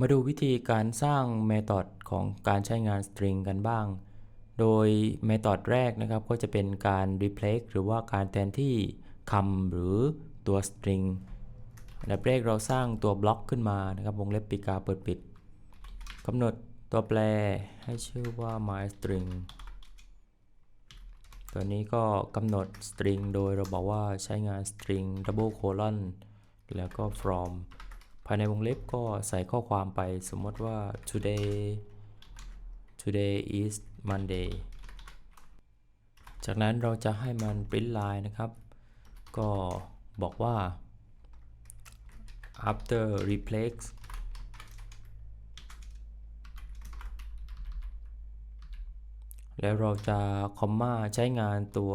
มาดูวิธีการสร้างเมธอดของการใช้งาน string กันบ้าง โดยเมธอดแรกนะครับก็จะเป็นการ replace หรือว่าการแทนที่คำหรือตัว string อันดับแรกเราสร้างตัวบล็อกขึ้นมานะครับวงเล็บปีกาเปิดปิดกำหนดตัวแปรให้ชื่อว่า my string ตัวนี้ก็กำหนด string โดยเราบอกว่าใช้งาน string double colon แล้วก็ from ภายในวงเล็บก็ใส่ข้อความไปสมมติว่า today today is Monday จากนั้นเราจะให้มัน print line นะครับ ก็บอกว่า after replace แล้วเราจะคอมมาใช้งานตัว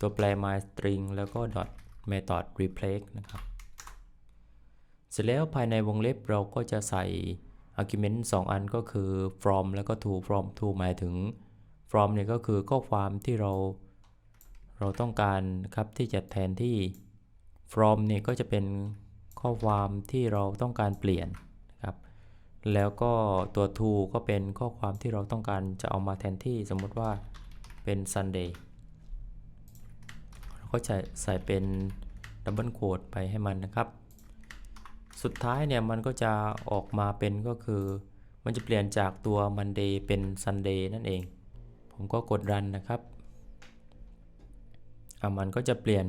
ตัวแปล my string แล้วก็ dot method replace นะครับ เสร็จแล้วภายในวงเล็บเราก็จะใส่ argument 2 อันก็คือ from แล้วก็ to from to หมายถึง from เนี่ยก็คือข้อความที่เรา เราต้องการครับที่จะแทนที่ from เนี่ยก็จะเป็นข้อความที่เราต้องการเปลี่ยนนะครับ แล้วก็ตัว to ก็เป็นข้อความที่เราต้องการจะเอามาแทนที่สมมติว่าเป็น Sunday เราก็จะใส่เป็น double quote ไปให้มันนะครับ สุดท้ายเนี่ยมันก็จะออกมาเป็นก็คือ มันจะเปลี่ยนจากตัว Monday เป็น Sunday นั่นเอง ผมก็กดรันนะครับอะมันก็จะเปลี่ยน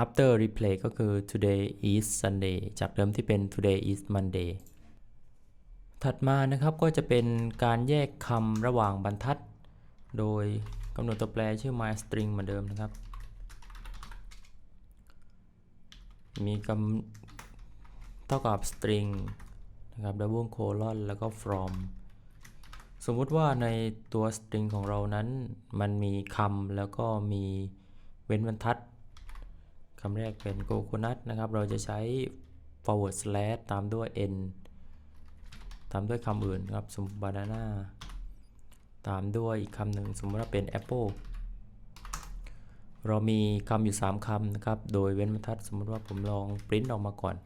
after replay ก็คือ today is Sunday จากเดิมที่เป็น today is Monday ถัดมานะครับก็จะเป็นการแยกคำระหว่างบรรทัด โดยกำหนดตัวแปรชื่อ my string เหมือนเดิมนะครับ มีกำ เท่ากับ string นะครับ double colon แล้วก็ from สมมุติว่าในตัว string ของเรานั้นมันมีคำแล้วก็มีเว้นบรรทัดคำแรกเป็น coconut นะครับ เราจะใช้ forward slash ตามด้วย n ตามด้วยคำอื่นครับ สมมติ banana ตามด้วยอีกคำหนึ่งสมมติว่าเป็น apple เรามีคำอยู่ 3คำนะครับ โดยเว้นบรรทัด สมมติว่าผมลองปริ้นออกมาก่อน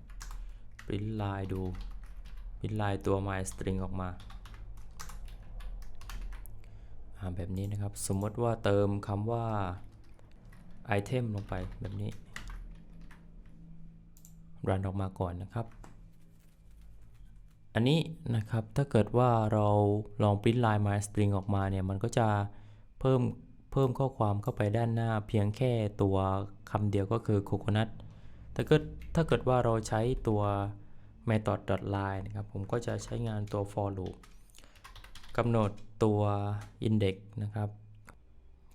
ปริ้นลายดูปริ้นลายตัว my string ออกมาแบบนี้นะครับ สมมติว่าเติมคำว่า item ลงไปแบบนี้ รันออกมาก่อนนะครับ อันนี้นะครับถ้าเกิดว่าเราลองปริ้นลาย my string ออกมาเนี่ยมันก็จะเพิ่มเพิ่มข้อความเข้าไปด้านหน้าเพียงแค่ตัวคำเดียวก็คือ coconut ถ้าเกิดถ้าเกิดว่าเราใช้ตัว method line นะครับ ผมก็จะใช้งานตัว for loop กำหนดตัว index นะครับ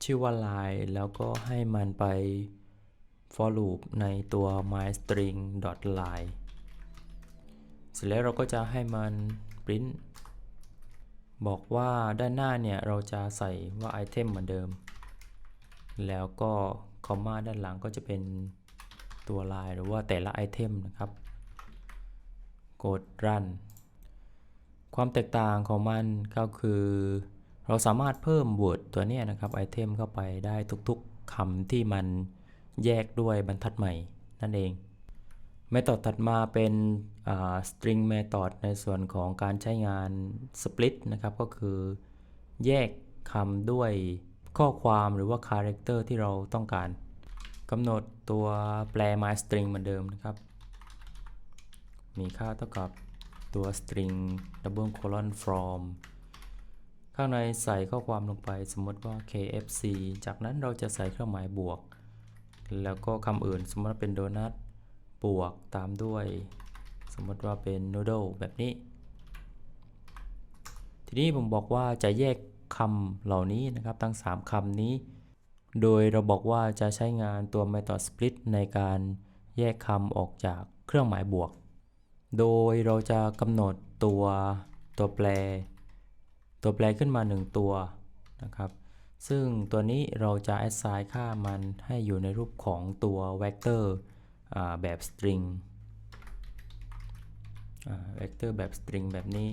ชื่อว่า line แล้วก็ให้มันไป for loop ในตัว my string line เสร็จแล้วเราก็จะให้มัน print บอกว่าด้านหน้าเนี่ย เราจะใส่ว่า item เหมือนเดิม แล้วก็คอมมาด้านหลังก็จะเป็น ตัวลายหรือว่าแต่ละไอเทมนะครับ กด run ความแตกต่างของมันก็คือ เราสามารถเพิ่ม word ตัวนี้นะครับไอเทมเข้าไปได้ทุกๆคำที่มันแยกด้วยบรรทัดใหม่นั่นเอง method ถัดมาเป็น string method ในส่วนของการใช้งาน split นะครับ ก็คือแยกคำด้วยข้อความหรือว่า character ที่เราต้องการ กำหนดตัวแปล my string เหมือนเดิมนะครับ มีค่าเท่ากับตัว string double colon from ข้างในใส่ข้อความลงไปสมมติว่า kfc จากนั้นเราจะใส่เครื่องหมายบวก แล้วก็คำอื่นสมมติว่าเป็นโดนัทบวกตามด้วย สมมติว่าเป็น noodle แบบนี้ ทีนี้ผมบอกว่าจะแยกคำเหล่านี้นะครับ ทั้ง 3คำนี้ โดยเราบอกว่าจะใช้งานตัว method split ในการแยกคำออกจากเครื่องหมายบวก โดยเราจะกำหนดตัวตัวแปร ตัวแปรขึ้นมา 1 ตัวนะครับ ซึ่งตัวนี้เราจะ assign ค่ามันให้อยู่ในรูปของตัว vector แบบ string vector แบบ string แบบนี้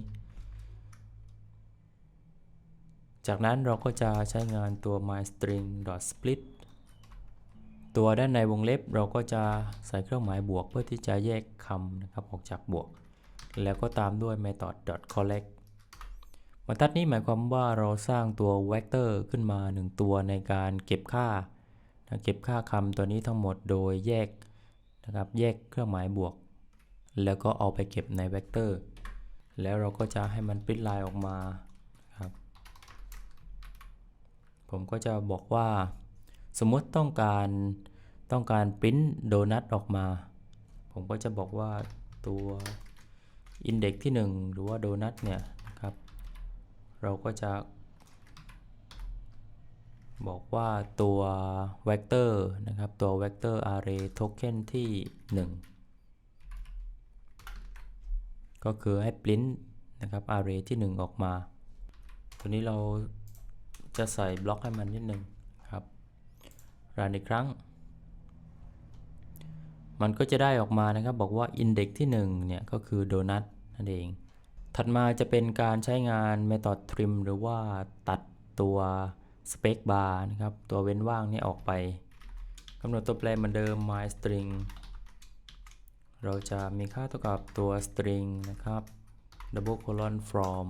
จากนั้นเราก็จะใช้งานตัว my string split ตัวด้านในวงเล็บเราก็จะใส่เครื่องหมายบวกเพื่อที่จะแยกคำนะครับออกจากบวก แล้วก็ตามด้วย method collect บรรทัดนี้หมายความว่าเราสร้างตัว vector ขึ้นมา 1 ตัวในการเก็บค่านะเก็บค่าคำตัวนี้ทั้งหมดโดยแยกนะครับแยกเครื่องหมายบวก แล้วก็เอาไปเก็บใน vector แล้วเราก็จะให้มันปริ้นลายออกมา ผมก็จะบอกว่า สมมติต้องการต้องการปริ้นโดนัทออกมา ผมก็จะบอกว่าตัวอินเด็กที่ 1 หรือว่าโดนัทเนี่ยครับ เราก็จะ บอกว่าตัว vector นะครับ ตัว vector array token ที่ 1 ก็คือให้ print นะครับ array ที่ 1 ออกมา ตัวนี้เรา จะใส่บล็อกให้มันนิดหนึ่งครับรันอีกครั้ง มันก็จะได้ออกมานะครับบอกว่า index ที่1เนี่ยก็คือ donut นั่นเอง ถัดมาจะเป็นการใช้งาน method trim หรือว่าตัดตัว space bar นะครับ ตัวเว้นว่างนี้ออกไปกำหนดตัวแปรเหมือนเดิม my string เราจะมีค่าเท่ากับตัว string นะครับ double colon from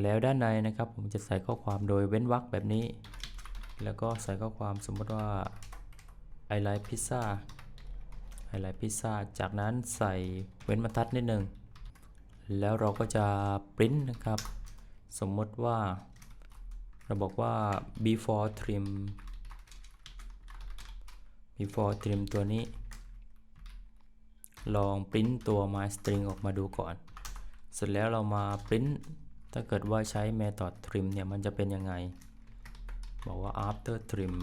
แล้วด้านในนะครับผมจะใส่ข้อความโดยเว้นวรรคแบบนี้ แล้วก็ใส่ข้อความสมมติว่า I like pizza I like pizza จากนั้นใส่เว้นบรรทัดนิดหนึ่งแล้วเราก็จะปริ้นนะครับ สมมติว่า เราบอกว่า before trim before trim ตัวนี้ ลองปริ้นตัว my string ออกมาดูก่อน เสร็จแล้วเรามาปริ้น ถ้าเกิดว่าใช้ method trim เนี่ยมันจะเป็นยังไง บอกว่า after trim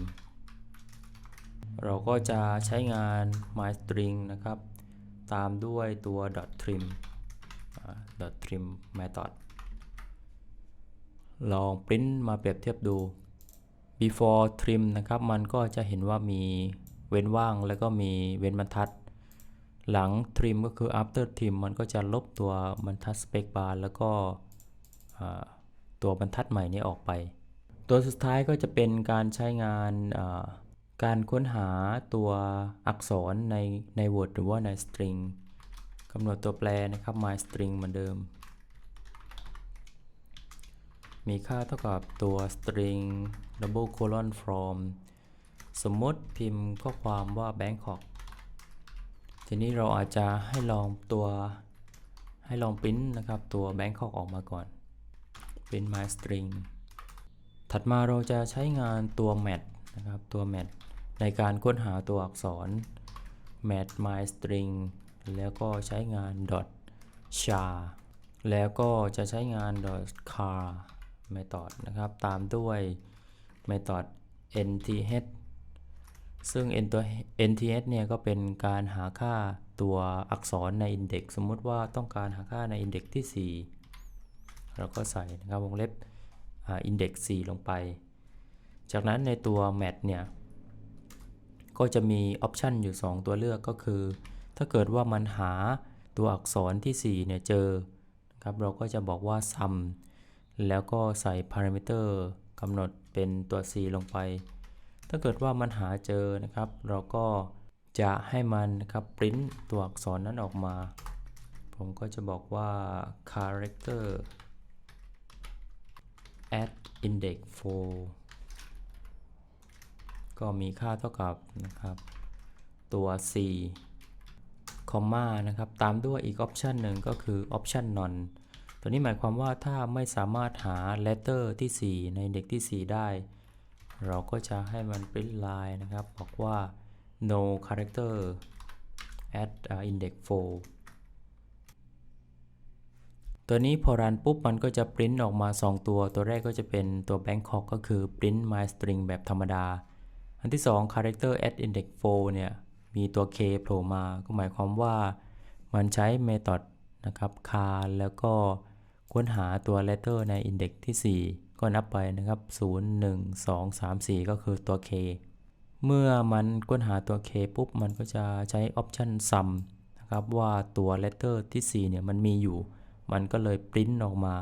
เราก็จะใช้งาน my string นะครับ ตามด้วยตัว dot trim dot trim method ลองปริ้นมาเปรียบเทียบดู before trim นะครับ มันก็จะเห็นว่ามีเว้นว่างแล้วก็มีเว้นบรรทัด หลัง trim ก็คือ after trim มันก็จะลบตัวบรรทัด space bar แล้วก็ ตัวบรรทัดใหม่นี้ออกไป ตัวสุดท้ายก็จะเป็นการใช้งานการค้นหาตัวอักษรในใน Word หรือว่าใน string กำหนดตัวแปรนะครับ my string เหมือนเดิม มีค่าเท่ากับตัว string double colon from สมมติพิมพ์ข้อความว่า Bangkok ทีนี้เราอาจจะให้ลองตัวให้ลองปริ้นนะครับตัว Bangkok ออกมาก่อน เป็น my string ถัดมาเราจะใช้งานตัว mat นะครับตัว mat ในการค้นหาตัวอักษร mat my string แล้วก็ใช้งาน dot char แล้วก็จะใช้งาน dot char method นะครับ ตามด้วย method nth ซึ่ง n ตัว nth เนี่ยก็เป็นการหาค่าตัวอักษรใน index สมมติว่าต้องการหาค่าใน index ที่ 4 เราก็ใส่นะครับวงเล็บ index 4ลงไป จากนั้นในตัว mat เนี่ย ก็จะมีออปชันอยู่ 2 ตัวเลือกก็คือ ถ้าเกิดว่ามันหาตัวอักษรที่ 4 เนี่ยเจอครับเราก็จะบอกว่า sum แล้วก็ใส่ parameter กำหนดเป็นตัว c ลงไป ถ้าเกิดว่ามันหาเจอนะครับ เราก็จะให้มันนะครับ print ตัวอักษรนั้นออกมา ผมก็จะบอกว่า character at index 4ก็มีค่าเท่ากับนะครับ ตัว c คอมมานะครับ ตามด้วยอีกออปชันหนึ่งก็คือออปชัน none ตัวนี้หมายความว่าถ้าไม่สามารถหา letter ที่ 4 ในเด็กที่ 4 ได้ เราก็จะให้มัน print line นะครับ บอกว่า no character at index 4 ตัวนี้พอรันปุ๊บมันก็จะปริ้นออกมา 2 ตัว ตัวแรกก็จะเป็นตัว Bangkok ก็คือ print my string แบบธรรมดา อันที่ 2 character at index 4เนี่ย มีตัว k โผล่มา ก็หมายความว่ามันใช้ method นะครับ car แล้วก็ค้นหาตัว letter ใน index ที่ 4 ก็นับไปนะครับ 0 1 2 3 4 ก็คือตัว k เมื่อมันค้นหาตัว k ปุ๊บ มันก็จะใช้ option sum นะครับว่าตัว letter ที่ 4 เนี่ยมันมีอยู่ มันก็เลยปริ้นออกมา